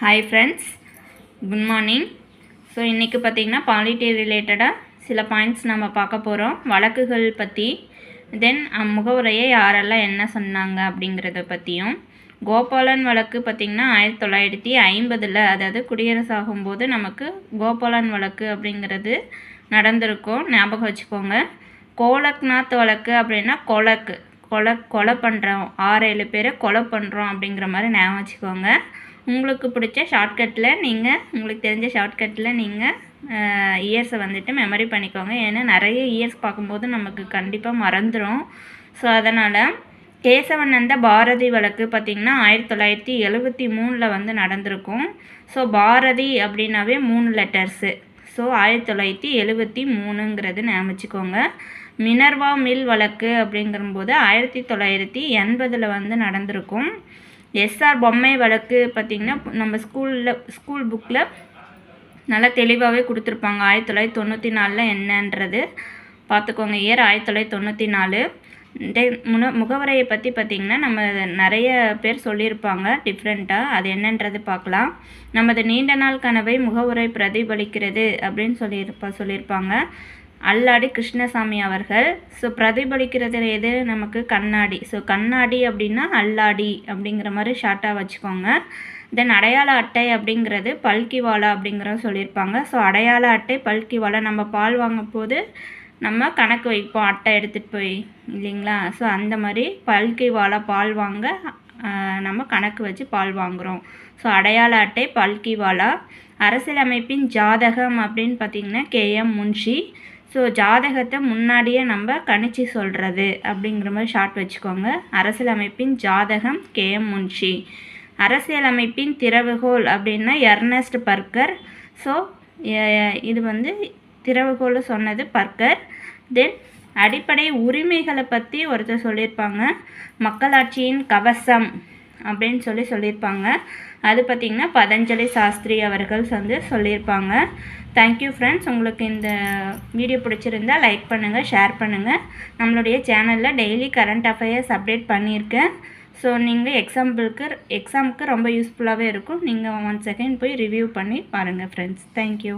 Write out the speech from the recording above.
Hi friends good morning so இன்றைக்கி பார்த்திங்கன்னா polity ரிலேட்டடாக சில பாயிண்ட்ஸ் நம்ம பார்க்க போகிறோம் வழக்குகள் பற்றி தென் முகவுரையை யாரெல்லாம் என்ன சொன்னாங்க அப்படிங்கிறத பற்றியும் கோபாலன் வழக்கு பார்த்திங்கன்னா ஆயிரத்தி தொள்ளாயிரத்தி ஐம்பதில் அதாவது குடியரசு ஆகும்போது நமக்கு கோபாலன் வழக்கு அப்படிங்கிறது நடந்திருக்கும். ஞாபகம் வச்சுக்கோங்க. கோலக்நாத் வழக்கு அப்படின்னா கோலக்கு. கொலை கொலை பண்ணுறோம் ஆறு ஏழு பேரை கொலை பண்ணுறோம் அப்படிங்கிற மாதிரி ஞாபகம் வச்சுக்கோங்க. உங்களுக்கு பிடிச்ச ஷார்ட்கட்டில் நீங்கள் உங்களுக்கு தெரிஞ்ச ஷார்ட்கட்டில் நீங்கள் இயர்ஸை வந்துட்டு மெமரி பண்ணிக்கோங்க. ஏன்னா நிறைய இயர்ஸ் பார்க்கும்போது நமக்கு கண்டிப்பாக மறந்துடும் ஸோ அதனால் கேசவநந்த பாரதி வழக்கு பார்த்திங்கன்னா ஆயிரத்தி தொள்ளாயிரத்தி எழுபத்தி மூணில் வந்து நடந்திருக்கும். ஸோ பாரதி அப்படின்னாவே மூணு லெட்டர்ஸு ஸோ ஆயிரத்தி தொள்ளாயிரத்தி எழுபத்தி மூணுங்கிறது ஞாபகிச்சுக்கோங்க மினர்வா மில் வழக்கு அப்படிங்கிறபோது ஆயிரத்தி தொள்ளாயிரத்தி எண்பதில் வந்து நடந்திருக்கும். எஸ்ஆர் பொம்மை வழக்கு பார்த்திங்கன்னா நம்ம ஸ்கூலில் ஸ்கூல் புக்கில் நல்லா தெளிவாகவே கொடுத்துருப்பாங்க. ஆயிரத்தி தொள்ளாயிரத்தி தொண்ணூற்றி நாலில் என்னன்றது பார்த்துக்கோங்க இயர் ஆயிரத்தி தொள்ளாயிரத்தி தொண்ணூற்றி நாலு முன முகவரையை பற்றி பார்த்திங்கன்னா நம்ம நிறைய பேர் சொல்லியிருப்பாங்க. டிஃப்ரெண்ட்டாக அது என்னன்றது பார்க்கலாம் நமது நீண்ட நாள் கனவை முகவுரை பிரதிபலிக்கிறது அப்படின்னு சொல்லியிருப்பா சொல்லியிருப்பாங்க. அல்லாடி கிருஷ்ணசாமி அவர்கள். ஸோ பிரதிபலிக்கிறது எது? நமக்கு கண்ணாடி. ஸோ கண்ணாடி அப்படின்னா அல்லாடி அப்படிங்கிற மாதிரி ஷார்ட்டாக வச்சுக்கோங்க. தென் அடையாள அட்டை அப்படிங்கிறது பல்கிவாலா அப்படிங்கிறத சொல்லியிருப்பாங்க. ஸோ அடையாள அட்டை பல்கிவாலா நம்ம பால் வாங்கும் போது நம்ம கணக்கு வைப்போம் அட்டை எடுத்துகிட்டு போய். இல்லைங்களா? ஸோ அந்த மாதிரி பல்கிவாலா பால் வாங்க நம்ம கணக்கு வச்சு பால் வாங்குகிறோம் ஸோ அடையாள அட்டை பல்கிவாலா. அரசியலமைப்பின் ஜாதகம் அப்படின்னு பார்த்திங்கன்னா கேஎம் முன்ஷி. ஸோ ஜாதகத்தை முன்னாடியே நம்ம கணிச்சு சொல்கிறது அப்படிங்கிற மாதிரி ஷார்ட் வச்சுக்கோங்க. அரசியலமைப்பின் ஜாதகம் கேஎம் முன்ஷி. அரசியலமைப்பின் திறவுகோல் அப்படின்னா எர்னஸ்ட் பர்கர். ஸோ இது வந்து திறவுகோல் சொன்னது பர்கர். தென் அடிப்படை உரிமைகளை பற்றி ஒருத்தர் சொல்லியிருப்பாங்க. மக்களாட்சியின் கவசம். அப்படின்னு சொல்லி சொல்லியிருப்பாங்க. அது பார்த்திங்கன்னா பதஞ்சலி சாஸ்திரி அவர்கள் வந்து சொல்லியிருப்பாங்க. தேங்க்யூ ஃப்ரெண்ட்ஸ் உங்களுக்கு இந்த வீடியோ பிடிச்சிருந்தா லைக் பண்ணுங்கள் ஷேர் பண்ணுங்கள் நம்மளுடைய சேனலில் டெய்லி கரண்ட் அஃபேர்ஸ் அப்டேட் பண்ணியிருக்கேன். ஸோ நீங்கள் எக்ஸாம்பிளுக்கு எக்ஸாமுக்கு ரொம்ப யூஸ்ஃபுல்லாகவே இருக்கும். நீங்கள் ஒன் செகண்ட் போய் ரிவ்யூ பண்ணி பாருங்கள் ஃப்ரெண்ட்ஸ் தேங்க்யூ